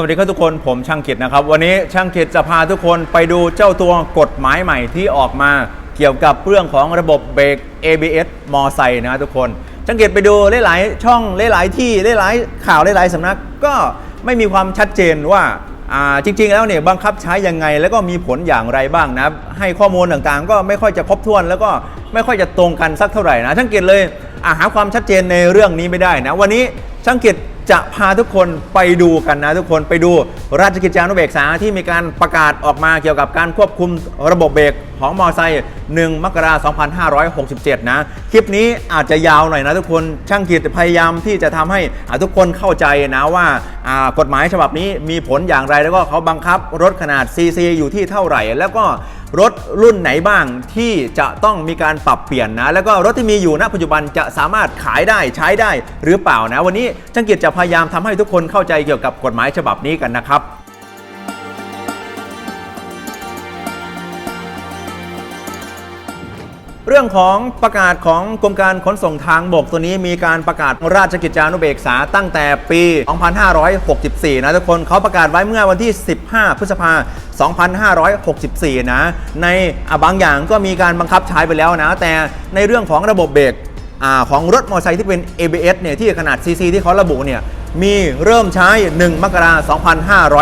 สวัสดีครับทุกคนผมช่างกิจนะครับ วันนี้ช่างกิจจะพาทุกคนไปดูเจ้าตัวกฎหมายใหม่ที่ออกมาเกี่ยวกับเรื่องของระบบเบรก ABS มอไซค์นะครับทุกคนช่างกิจไปดูหลายๆช่องหลายๆที่หลายๆข่าวหลายๆสำนัก ก็ไม่มีความชัดเจนว่าจริง ๆ แล้วเนี่ยบังคับใช้ยังไง แล้วก็มีผลอย่างไรบ้างนะให้ข้อมูลต่างๆ ก็ไม่ค่อยจะครบถ้วน แล้วก็ไม่ค่อยจะตรงกันสักเท่าไหร่นะช่างกิจเลยาหาความชัดเจนในเรื่องนี้ไม่ได้นะวันนี้ ช่างกิจจะพาทุกคนไปดูกันนะทุกคนไปดูราชกิจจานุเบกษาที่มีการประกาศออกมาเกี่ยวกับการควบคุมระบบเบรกของมอไซค์1มกราคม2567 นะ คลิปนี้อาจจะยาวหน่อยนะทุกคนช่างกิจพยายามที่จะทำให้ทุกคนเข้าใจนะว่ากฎหมายฉบับนี้มีผลอย่างไรแล้วก็เขาบังคับรถขนาด CC อยู่ที่เท่าไหร่ แล้วก็รถรุ่นไหนบ้างที่จะต้องมีการปรับเปลี่ยนนะ แล้วก็รถที่มีอยู่ณปัจจุบันจะสามารถขายได้ใช้ได้หรือเปล่านะ วันนี้ช่างกิจะพยายามทำให้ทุกคนเข้าใจเกี่ยวกับกฎหมายฉบับนี้กันนะครับเรื่องของประกาศของกรมการขนส่งทางบกตัวนี้มีการประกาศราชกิจจานุเบกษาตั้งแต่ปี 2564 นะทุกคนเขาประกาศไว้เมื่อวันที่ 15 พฤษภา2564 นะ ในบางอย่างก็มีการบังคับใช้ไปแล้วนะ แต่ในเรื่องของระบบเบรก อของรถมอเตอร์ไซค์ที่เป็น ABS เนี่ยที่ขนาด CC ที่เขาระบุเนี่ยมีเริ่มใช้ 1 มกราคม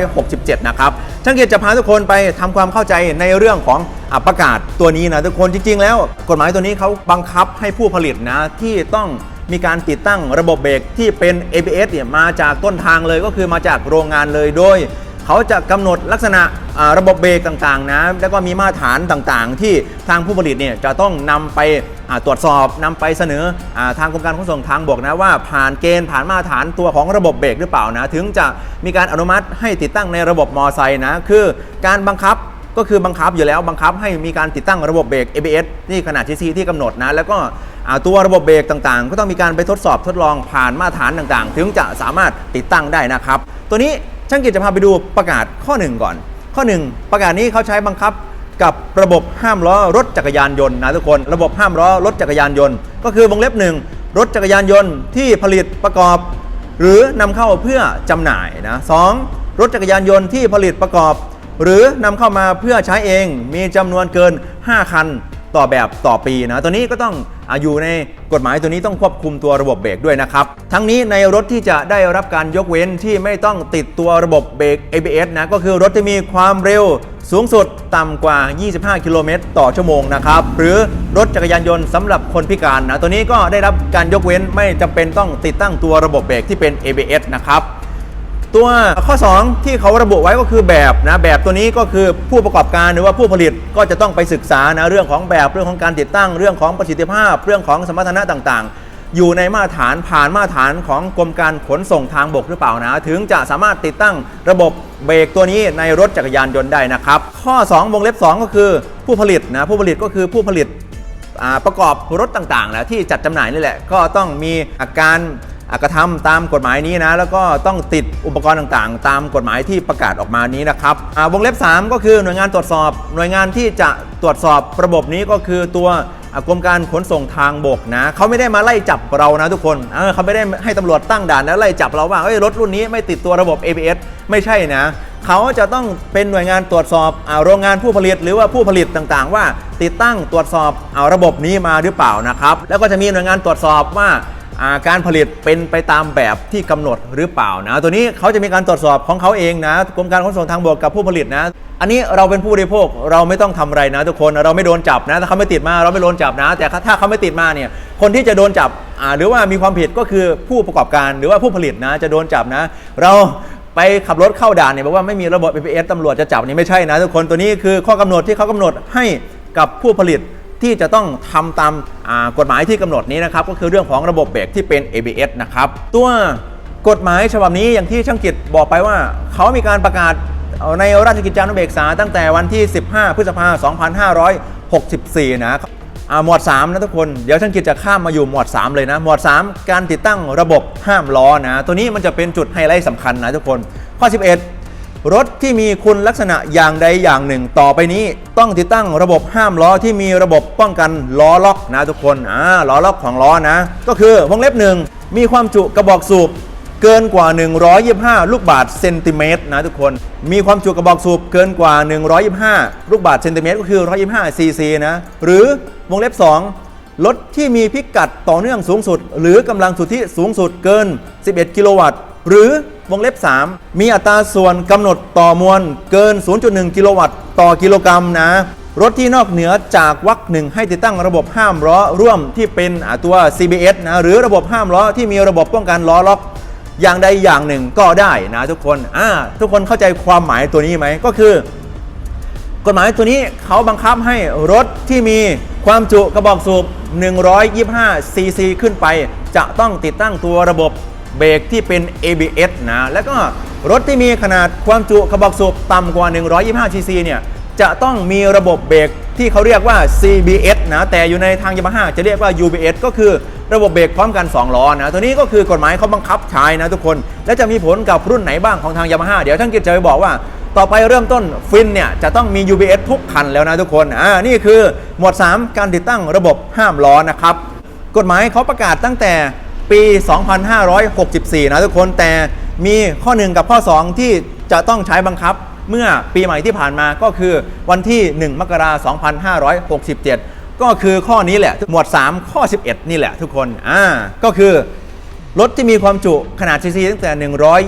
2567 นะครับช่างเกียรติจะพาทุกคนไปทำความเข้าใจในเรื่องของอประกาศตัวนี้นะทุกคนจริง ๆ แล้ว กฎหมายตัวนี้เขาบังคับให้ผู้ผลิตนะที่ต้องมีการติดตั้งระบบเบรกที่เป็น ABS เนี่ยมาจากต้นทางเลยก็คือมาจากโรงงานเลยโดย เขาจะกำหนดลักษณะระบบเบรกต่างๆนะแล้วก็มีมาตรฐานต่างๆ ที่ทางผู้ผลิตเนี่ยจะต้องนำไปตรวจสอบนำไปเสนออทางกรมการขนส่งทางบกนะว่าผ่านเกณฑ์ผ่านมาตรฐานตัวของระบบเบรกหรือเปล่านะถึงจะมีการอนุมัติให้ติดตั้งในระบบมอไซค์นะคือการบังคับก็คือบังคับอยู่แล้วบังคับให้มีการติดตั้งระบบเบรก ABS ที่ขนาด CC ที่กำหนดนะแล้วก็ตัวระบบเบรกต่างๆ ก็ต้องมีการไปทดสอบทดลองผ่านมาตรฐานต่างๆ ถึงจะสามารถติดตั้งได้นะครับ ตัวนี้ ช่างกิจจะพาไปดูประกาศข้อ1ก่อน ข้อ1ประกาศนี้เขาใช้บังคับกับระบบห้ามล้อรถจักรยานยนต์นะทุกคน ระบบห้ามล้อรถจักรยานยนต์ ก็คือวงเล็บหนึ่งรถจักรยานยนต์ที่ผลิตประกอบ หรือนำเข้าเพื่อจำหน่ายนะสองรถจักรยานยนต์ที่ผลิตประกอบ หรือนำเข้ามาเพื่อใช้เองมีจำนวนเกิน 5 คันต่อแบบต่อปีนะตัวนี้ก็ต้อง อายู่ในกฎหมายตัวนี้ต้องควบคุมตัวระบบเบรกด้วยนะครับ ทั้งนี้ในรถที่จะได้รับการยกเว้นที่ไม่ต้องติดตัวระบบเบรก ABS นะก็คือรถที่มีความเร็วสูงสุดต่ำกว่า 25 กิโลเมตรต่อชั่วโมงนะครับหรือรถจักรยานยนต์สำหรับคนพิการนะตัวนี้ก็ได้รับการยกเว้นไม่จำเป็นต้องติดตั้งตัวระบบเบรกที่เป็น ABS นะครับ ตัวข้อ 2 ที่เขาระบุไว้ก็คือแบบนะแบบตัวนี้ก็คือผู้ประกอบการหรือว่าผู้ผลิตก็จะต้องไปศึกษานะเรื่องของแบบเรื่องของการติดตั้งเรื่องของประสิทธิภาพ เรื่องของสมรรถนะต่างๆ อยู่ในมาตรฐานผ่านมาตรฐานของกรมการขนส่งทางบกหรือเปล่านะถึงจะสามารถติดตั้งระบบเบรกตัวนี้ในรถจักรยานยนต์ได้นะครับข้อ 2 วงเล็บ 2 ก็คือผู้ผลิตนะผู้ผลิตก็คือผู้ผลิตประกอบรถต่างๆนะที่จัดจำหน่ายนี่แหละ ก็ต้องมีอาการ กระทำตามกฎหมายนี้นะ แล้วก็ต้องติดอุปกรณ์ต่างๆ ตามกฎหมายที่ประกาศออกมานี้นะครับวงเล็บ 3 ก็คือหน่วยงานตรวจสอบ หน่วยงานที่จะตรวจสอบระบบนี้ก็คือตัวกรมการขนส่งทางบกนะเขาไม่ได้มาไล่จับเรานะทุกคนเเขาไม่ได้ให้ตำรวจตั้งด่านแล้วไล่จับเราว่าเอ้ยรถรุ่นนี้ไม่ติดตัวระบบ ABS ไม่ใช่นะเขาจะต้องเป็นหน่วยงานตรวจสอบอโรงงานผู้ผลิตหรือว่าผู้ผลิตต่างๆ ว่าติดตั้งตรวจสอบเอาระบบนี้มาหรือเปล่านะครับ แล้วก็จะมีหน่วยงานตรวจสอบว่า การผลิตเป็นไปตามแบบที่กำหนดหรือเปล่านะตัวนี้เขาจะมีการตรวจสอบของเขาเองนะกรมการขนส่งทางบกกับผู้ผลิตนะ อันนี้เราเป็นผู้บริโภคเราไม่ต้องทำอะไรนะ ทุกคนเราไม่โดนจับนะถ้าเขาไม่ติดมาเราไม่โดนจับนะ แต่ถ้าเขาไม่ติดมาเนี่ยคนที่จะโดนจับหรือว่ามีความผิดก็คือผู้ประกอบการหรือว่าผู้ผลิตนะจะโดนจับนะ เราไปขับรถเข้าด่านเนี่ยบอกว่าไม่มีระบบ APS ตำรวจจะจับนี่ไม่ใช่นะทุกคนตัวนี้คือข้อกำหนดที่เขากำหนดให้กับผู้ผลิต ที่จะต้องทำตามกฎหมายที่กำหนดนี้นะครับก็คือเรื่องของระบบเบรกที่เป็น ABS นะครับตัวกฎหมายฉบับนี้อย่างที่ช่างกิจบอกไปว่า เขามีการประกาศในราชกิจจานุเบกษาตั้งแต่วันที่ 15 พฤษภาคม 2564 นะหมวด 3 นะทุกคน เดี๋ยวช่างกิจจะข้ามมาอยู่หมวด 3 เลยนะ หมวด 3 การติดตั้งระบบห้ามล้อนะ ตัวนี้มันจะเป็นจุดไฮไลท์สำคัญนะทุกคน ข้อ 11 รถที่มีคุณลักษณะอย่างใดอย่างหนึ่ง ต่อไปนี้ต้องติดตั้งระบบห้ามล้อที่มีระบบป้องกันล้อล็อกนะทุกคนอ่าล้อล็อกของล้อนะ ก็คือวงเล็บหนึ่งมีความจุกระบอกสูบเกินกว่า 125 ลูกบาศก์เซนติเมตรนะทุกคน มีความจุกระบอกสูบเกินกว่า 125 ลูกบาศก์เซนติเมตรก็คือ 125 ซีซีนะ หรือวงเล็บ 2 รถที่มีพิกัดต่อเนื่องสูงสุด หรือกำลังสุทธิสูงสุดเกิน 11 กิโลวัตต์ หรือ วงเล็บ 3 มีอัตราส่วนกำหนดต่อมวลเกิน 0.1 กิโลวัตต์ต่อกิโลกรัมนะ รถที่นอกเหนือจากวรรคหนึ่งให้ติดตั้งระบบห้ามล้อร่วมที่เป็นตัว CBS นะหรือระบบห้ามล้อที่มีระบบป้องกันล้อล็อกอย่างใดอย่างหนึ่งก็ได้นะทุกคนอ่าทุกคนเข้าใจความหมายตัวนี้ไหมก็คือกฎหมายตัวนี้เขาบังคับให้รถที่มีความจุกระบอกสูบ 125 ซีซีขึ้นไป จะต้องติดตั้งตัวระบบ เบรกที่เป็น ABS นะ แล้วก็รถที่มีขนาดความจุกระบอกสูบต่ำกว่า 125 ซีซีเนี่ย จะต้องมีระบบเบรกที่เขาเรียกว่า CBS นะ แต่อยู่ในทางยามาฮ่าจะเรียกว่า UBS ก็คือระบบเบรกพร้อมกัน 2 ล้อนะ ตัวนี้ก็คือกฎหมายเขาบังคับใช้นะทุกคน และจะมีผลกับรุ่นไหนบ้างของทางยามาฮ่าเดี๋ยวท่านกิจจะไปบอกว่า ต่อไปเริ่มต้นฟินเนี่ยจะต้องมี UBS ทุกคันแล้วนะทุกคน อ่า นี่คือหมวด 3 การติดตั้งระบบห้ามล้อนะครับ กฎหมายเขาประกาศตั้งแต่ ปี 2564 นะทุกคนแต่มีข้อ 1 กับข้อ 2 ที่จะต้องใช้บังคับเมื่อปีใหม่ที่ผ่านมาก็คือวันที่ 1 มกราคม 2567 ก็คือข้อนี้แหละ หมวด 3 ข้อ 11 นี่แหละทุกคนอ่าก็คือรถที่มีความจุขนาดซีซีตั้งแต่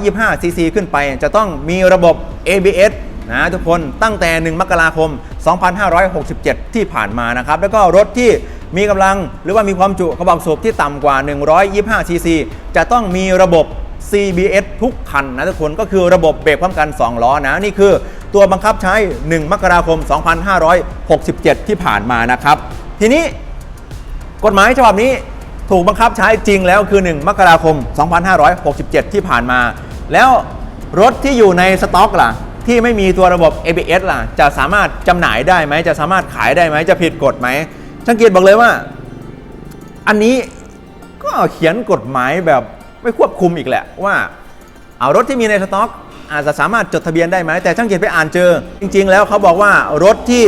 125ซีซีขึ้นไป จะต้องมีระบบ ABS นะทุกคนตั้งแต่ 1 มกราคม 2567 ที่ผ่านมานะครับ แล้วก็รถที่ มีกำลังหรือว่ามีความจุกระบอกสูบที่ต่ำกว่า 125 ซีซี จะต้องมีระบบ CBS ทุกคันนะทุกคนก็คือระบบเบรกพร้อมกัน 2 ล้อนะ นี่คือตัวบังคับใช้ 1 มกราคม 2567 ที่ผ่านมานะครับ ทีนี้กฎหมายฉบับนี้ถูกบังคับใช้จริงแล้วคือ 1 มกราคม 2567 ที่ผ่านมา แล้วรถที่อยู่ในสต็อกล่ะ ที่ไม่มีตัวระบบ ABS ล่ะ จะสามารถจำหน่ายได้ไหม จะสามารถขายได้ไหม จะผิดกฎไหม ช่างเกียรติบอกเลยว่า อันนี้ก็เขียนกฎหมายแบบไม่ควบคุมอีกแหละว่าเอารถที่มีในสต็อก อาจจะสามารถจดทะเบียนได้ไหมแต่ช่างเกียรติไปอ่านเจอ จริง ๆ แล้วเขาบอกว่ารถที่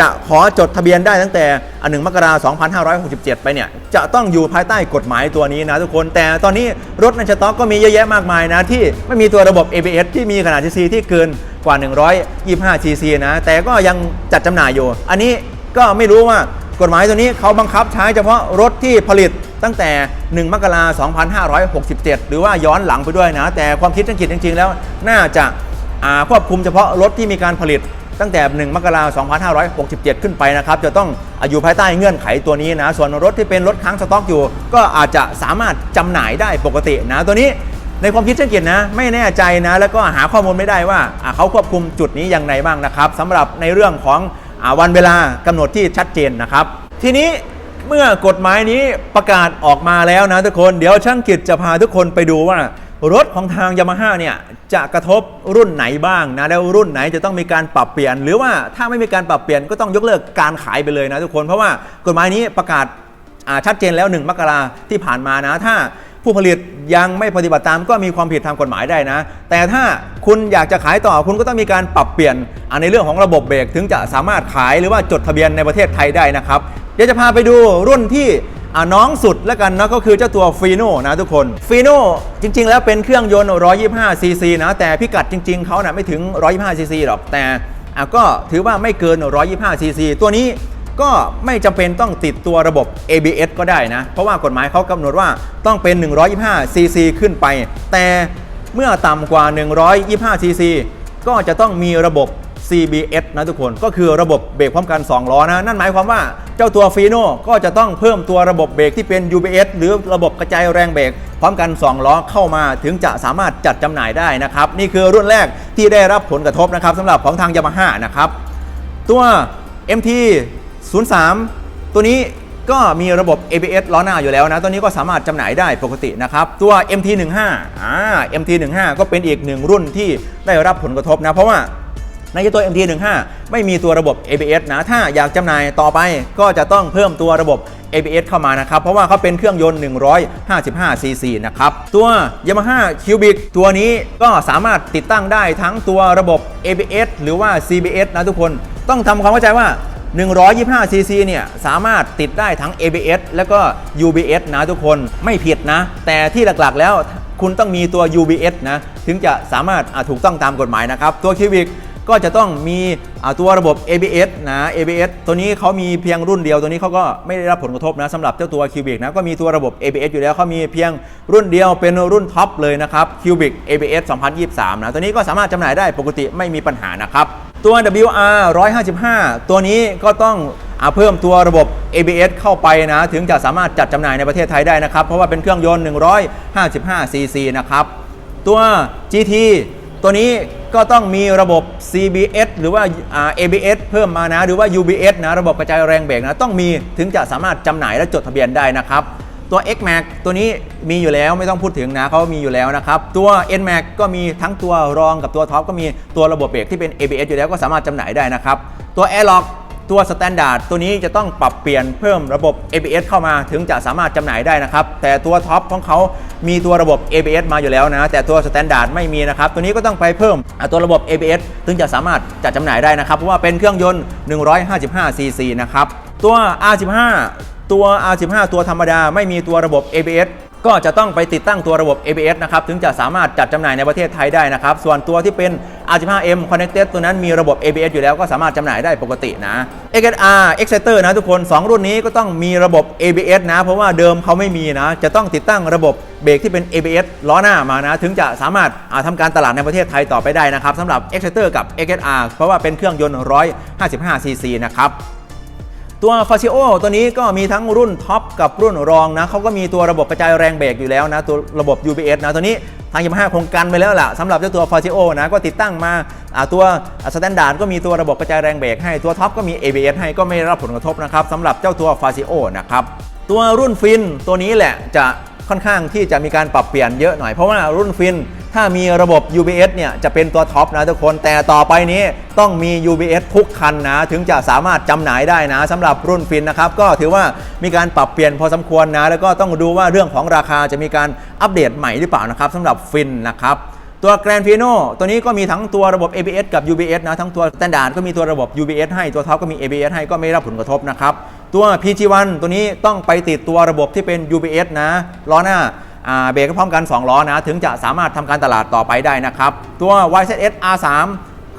จะขอจดทะเบียนได้ตั้งแต่อันหนึ่งมกราคม2567 ไปเนี่ย จะต้องอยู่ภายใต้กฎหมายตัวนี้นะทุกคน แต่ตอนนี้รถในสต็อกก็มีเยอะแยะมากมายนะ ที่ไม่มีตัวระบบ ABS ที่มีขนาด cc ที่เกินกว่า 125 cc นะ แต่ก็ยังจัดจำหน่ายอยู่ อันนี้ก็ไม่รู้ว่า กฎหมายตัวนี้เขาบังคับใช้เฉพาะรถที่ผลิตตั้งแต่ 1 มกราคม2567 หรือว่าย้อนหลังไปด้วยนะ แต่ความคิดอังกฤษจริงๆ แล้วน่าจะาควบคุมเฉพาะรถที่มีการผลิตตั้งแต่ 1 มกราคม2567 ขึ้นไปนะครับ จะต้องอยู่ภายใต้เงื่อนไขตัวนี้นะ ส่วนรถที่เป็นรถค้างสต็อกอยู่ ก็อาจจะสามารถจำหน่ายได้ปกตินะ ตัวนี้ในความคิดเช่นกิจนะ ไม่แน่ใจนะ แล้วก็หาข้อมูลไม่ได้ว่าเขาควบคุมจุดนี้อย่างไรบ้างนะครับสำหรับในเรื่องของ วันเวลากำหนดที่ชัดเจนนะครับ ทีนี้เมื่อกฎหมายนี้ประกาศออกมาแล้วนะทุกคน เดี๋ยวช่างกิจจะพาทุกคนไปดูว่ารถของทางยามาฮ่าเนี่ยจะกระทบรุ่นไหนบ้างนะแล้วรุ่นไหนจะต้องมีการปรับเปลี่ยน หรือว่าถ้าไม่มีการปรับเปลี่ยนก็ต้องยกเลิกการขายไปเลยนะทุกคนเพราะว่ากฎหมายนี้ประกาศาชัดเจนแล้ว 1 มกราที่ผ่านมานะ ถ้าผู้ผลิตยังไม่ปฏิบัติตามก็มีความผิดทางกฎหมายได้นะ แต่ถ้า คุณอยากจะขายต่อคุณก็ต้องมีการปรับเปลี่ยนอ่าในเรื่องของระบบเบรกถึงจะสามารถขายหรือว่าจดทะเบียนในประเทศไทยได้นะครับ เดี๋ยวจะพาไปดูรุ่นที่น้องสุดแล้วกันนะก็คือเจ้าตัวฟีโน่นะทุกคนฟีโน่จริง ๆ แล้วเป็นเครื่องยนต์ 125 ซีซีนะ แต่พิกัดจริง ๆเขานะ่ะไม่ถึง 125 ซีซีหรอก แต่ก็ถือว่าไม่เกิน 125 ซีซี ตัวนี้ก็ไม่จำเป็นต้องติดตัวระบบ ABS ก็ได้นะ เพราะว่ากฎหมายเขากำหนดว่าต้องเป็น 125 ซีซีขึ้นไป แต่ เมื่อต่ำกว่า 125ซีซีก็จะต้องมีระบบ CBS นะทุกคนก็คือระบบเบรกพร้อมกัน 2 ล้อนะ นั่นหมายความว่าเจ้าตัวฟีโน่ก็จะต้องเพิ่มตัวระบบเบรกที่เป็น UBS หรือระบบกระจายแรงเบรกพร้อมกัน 2 ล้อเข้ามาถึงจะสามารถจัดจำหน่ายได้นะครับ นี่คือรุ่นแรกที่ได้รับผลกระทบนะครับสำหรับของทางยามาฮ่านะครับ ตัว MT 03 ตัวนี้ ก็มีระบบ ABS ล้อหน้าอยู่แล้วนะตัวนี้ก็สามารถจำหน่ายได้ปกตินะครับ ตัว MT15 อ่า MT15 ก็เป็นอีกหนึ่งรุ่นที่ได้รับผลกระทบนะ เพราะว่าในตัว MT15 ไม่มีตัวระบบ ABS นะ ถ้าอยากจำหน่ายต่อไปก็จะต้องเพิ่มตัวระบบ ABS เข้ามานะครับ เพราะว่าเขาเป็นเครื่องยนต์ 155 cc นะครับ ตัว Yamaha Cubic ตัวนี้ก็สามารถติดตั้งได้ทั้งตัวระบบ ABS หรือว่า CBS นะทุกคน ต้องทำความเข้าใจว่า 125cc เนี่ยสามารถติดได้ทั้ง ABS แล้วก็ UBS นะทุกคนไม่ผิดนะ แต่ที่หลักๆแล้วคุณต้องมีตัว UBS นะ ถึงจะสามารถถูกต้องตามกฎหมายนะครับ ตัว Civic ก็จะต้องมีตัวระบบ ABS นะ ABS ตัวนี้เขามีเพียงรุ่นเดียว ตัวนี้เขาก็ไม่ได้รับผลกระทบนะสำหรับเจ้าตัว Cubic นะ ก็มีตัวระบบ ABS อยู่แล้วเขามีเพียงรุ่นเดียวเป็นรุ่นท็อปเลยนะครับ Cubic ABS 2023 นะ ตัวนี้ก็สามารถจำหน่ายได้ปกติไม่มีปัญหานะครับ ตัว WR 155 ตัวนี้ก็ต้องอาเพิ่มตัวระบบ ABS เข้าไปนะ ถึงจะสามารถจัดจำหน่ายในประเทศไทยได้นะครับ เพราะว่าเป็นเครื่องยนต์ 155cc นะครับ ตัว GT ตัวนี้ก็ต้องมีระบบ CBS หรือว่าอ่า ABS เพิ่มมานะ หรือว่า UBS นะ ระบบกระจายแรงเบรกนะ ต้องมีถึงจะสามารถจำหน่ายและจดทะเบียนได้นะครับ ตัว X-Max ตัวนี้มีอยู่แล้วไม่ต้องพูดถึงนะเขามีอยู่แล้วนะครับ ตัว N-Max ก็มีทั้งตัวรองกับตัวท็อปก็มีตัวระบบเบรกที่เป็น ABS อยู่แล้วก็สามารถจำหน่ายได้นะครับ ตัว Airlock ตัว Standard ตัวนี้จะต้องปรับเปลี่ยนเพิ่มระบบ ABS เข้ามาถึงจะสามารถจำหน่ายได้นะครับ แต่ตัวท็อปของเขามีตัวระบบ ABS มาอยู่แล้วนะ แต่ตัว Standard ไม่มีนะครับ ตัวนี้ก็ต้องไปเพิ่มตัวระบบ ABS ถึงจะสามารถจัดจำหน่ายได้นะครับ เพราะว่าเป็นเครื่องยนต์ 155cc นะครับ ตัว R15 ตัว R15 ตัวธรรมดาไม่มีตัวระบบ ABS ก็จะต้องไปติดตั้งตัวระบบ ABS นะครับ ถึงจะสามารถจัดจำหน่ายในประเทศไทยได้นะครับ ส่วนตัวที่เป็น R15M Connected ตัวนั้นมีระบบ ABS อยู่แล้วก็สามารถจำหน่ายได้ปกตินะ XR Exciter นะทุกคน 2 รุ่นนี้ก็ต้องมีระบบ ABS นะ เพราะว่าเดิมเขาไม่มีนะ จะต้องติดตั้งระบบเบรกที่เป็น ABS ล้อหน้ามานะ ถึงจะสามารถทำการตลาดในประเทศไทยต่อไปได้นะครับสำหรับ Exciter กับ XR เพราะว่าเป็นเครื่องยนต์ 155cc นะครับ ตัว f a c i o ตัวนี้ก็มีทั้งรุ่นท็อปกับรุ่นรองนะเขาก็มีตัวระบบกระจายแรงเบรกอยู่แล้วนะตัวระบบ UBS นะตัวนี้ทางยามาฮ่าคงกันไปแล้วล่ะสำหรับเจ้าตัว f a c i o นะก็ติดตั้งมาตัวสแตนดาร์ดก็มีตัวระบบกระจายแรงเบรกให้ตัวท็อปก็มี ABS ให้ก็ไม่รับผลกระทบนะครับสำหรับเจ้าตัว f a c i o นะครับตัวรุ่นฟินตัวนี้แหละจะค่อนข้างที่จะมีการปรับเปลี่ยนเยอะหน่อยเพราะว่ารุ่นฟิน ถ้ามีระบบ UBS เนี่ยจะเป็นตัวท็อปนะทุกคน แต่ต่อไปนี้ต้องมี UBS ทุกคันนะ ถึงจะสามารถจำหน่ายได้นะสำหรับรุ่นฟินนะครับ ก็ถือว่ามีการปรับเปลี่ยนพอสมควรนะ แล้วก็ต้องดูว่าเรื่องของราคาจะมีการอัปเดตใหม่หรือเปล่านะครับสำหรับฟินนะครับตัว Grand Piano ตัวนี้ก็มีทั้งตัวระบบ ABS กับ UBS นะ ทั้งตัว Standard ก็มีตัวระบบ UBS ให้ ตัวท็อปก็มี ABS ให้ ก็ไม่รับผลกระทบนะครับ ตัว PG1 ตัวนี้ต้องไปติดตัวระบบที่เป็น UBS นะ ล้อหน้า เบรกก็พร้อมกัน 2 ล้อนะ ถึงจะสามารถทำการตลาดต่อไปได้นะครับ ตัว YZS R3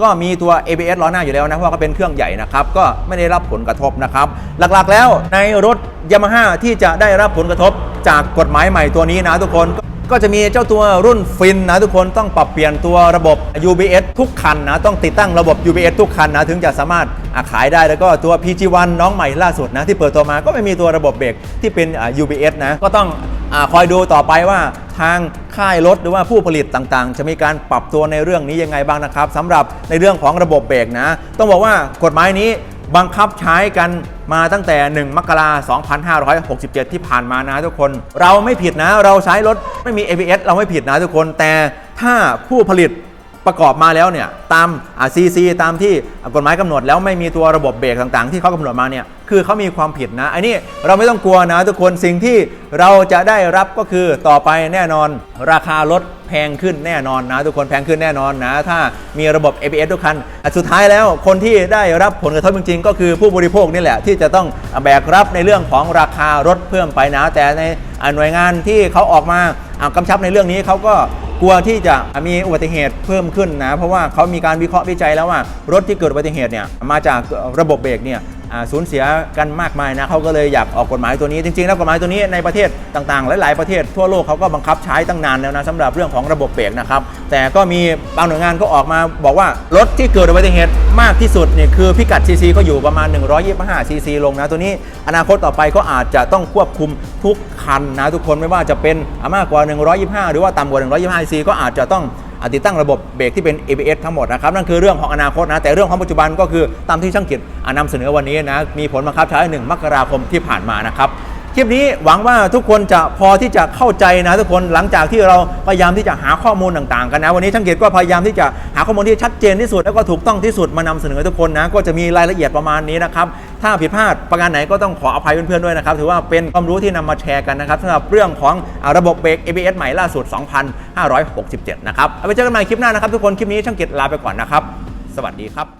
ก็มีตัว ABS ล้อหน้าอยู่แล้วนะ เพราะว่าเขาเป็นเครื่องใหญ่นะครับ ก็ไม่ได้รับผลกระทบนะครับ หลักๆแล้วในรถ Yamaha ที่จะได้รับผลกระทบจากกฎหมายใหม่ตัวนี้นะทุกคนก็จะมีเจ้าตัวรุ่นฟินนะทุกคนต้องปรับเปลี่ยนตัวระบบ UBS ทุกคันนะต้องติดตั้งระบบ UBS ทุกคันนะถึงจะสามารถขายได้แล้วก็ตัว PG1 น้องใหม่ล่าสุดนะที่เปิดตัวมาก็ไม่มีตัวระบบเบรกที่เป็น UBS นะก็ต้อง อคอยดูต่อไปว่าทางค่ายรถหรือว่าผู้ผลิตต่างๆ จะมีการปรับตัวในเรื่องนี้ยังไงบ้างนะครับสำหรับในเรื่องของระบบเบรกนะ ต้องบอกว่ากฎหมายนี้บังคับใช้กันมาตั้งแต่ 1 มกราคม 2567 ที่ผ่านมานะทุกคน เราไม่ผิดนะ เราใช้รถไม่มี ABS เราไม่ผิดนะทุกคน แต่ถ้าผู้ผลิต ประกอบมาแล้วเนี่ยตามซีซีตามที่กฎหมายกำหนดแล้วไม่มีตัวระบบเบรกต่างๆ ที่เขากำหนดมาเนี่ยคือเขามีความผิดนะไอันนี้เราไม่ต้องกลัวนะทุกคนสิ่งที่เราจะได้รับก็คือต่อไปแน่นอน ราคารถแพงขึ้นแน่นอนนะทุกคนแพงขึ้นแน่นอนนะ ถ้ามีระบบ ABS ทุกคันสุดท้ายแล้วคนที่ได้รับผลกระทบจริงๆ ก็คือผู้บริโภคนี่แหละ ที่จะต้องแบกรับในเรื่องของราคารถเพิ่มไปนะแต่ในหน่วยงานที่เขาออกมากำชับในเรื่องนี้เขาก็ กลัวที่จะมีอุบัติเหตุเพิ่มขึ้นนะ เพราะว่าเขามีการวิเคราะห์วิจัยแล้วว่า รถที่เกิดอุบัติเหตุเนี่ยมาจากระบบเบรกเนี่ย สูญเสียกันมากมายนะเขาก็เลยอยากออกกฎหมายตัวนี้จริงๆแล้วกฎหมายตัวนี้ในประเทศต่างๆ หลายๆประเทศทั่วโลกเขาก็บังคับใช้ตั้งนานแล้วนะสำหรับเรื่องของระบบเบรกนะครับแต่ก็มีบางหน่วยงานก็ออกมาบอกว่ารถที่เกิดอุบัติเหตุมากที่สุดเนี่ยคือพิกัดซีซีก็อยู่ประมาณ 125ซีซีลงนะตัวนี้อนาคตต่อไปก็อาจจะต้องควบคุมทุกคันนะทุกคนไม่ว่าจะเป็นมากกว่า 125 หรือว่าต่ำกว่า 125ซีซีก็อาจจะต้อง ติดตั้งระบบเบรกที่เป็น ABS ทั้งหมดนะครับนั่นคือเรื่องของอนาคตนะแต่เรื่องของปัจจุบันก็คือตามที่ช่างกิจอะนำเสนอวันนี้นะมีผลบังคับใช้1มกราคมที่ผ่านมานะครับคลิปนี้หวังว่าทุกคนจะพอที่จะเข้าใจนะทุกคนหลังจากที่เราพยายามที่จะหาข้อมูลต่างๆ กันนะ วันนี้ช่างเกียรติก็พยายามที่จะหาข้อมูลที่ชัดเจนที่สุด แล้วก็ถูกต้องที่สุดมานำเสนอทุกคนนะก็จะมีรายละเอียดประมาณนี้นะครับ ถ้าผิดพลาดประการไหนก็ต้องขออภัยเพื่อนๆด้วยนะครับ ถือว่าเป็นความรู้ที่นำมาแชร์กันนะครับสำหรับเรื่องของระบบเบรก ABS ใหม่ล่าสุด 2567 นะครับเอาไว้เจอกันใหม่คลิปหน้านะครับทุกคน คลิปนี้ช่างเกตลาไปก่อนนะครับ สวัสดีครับ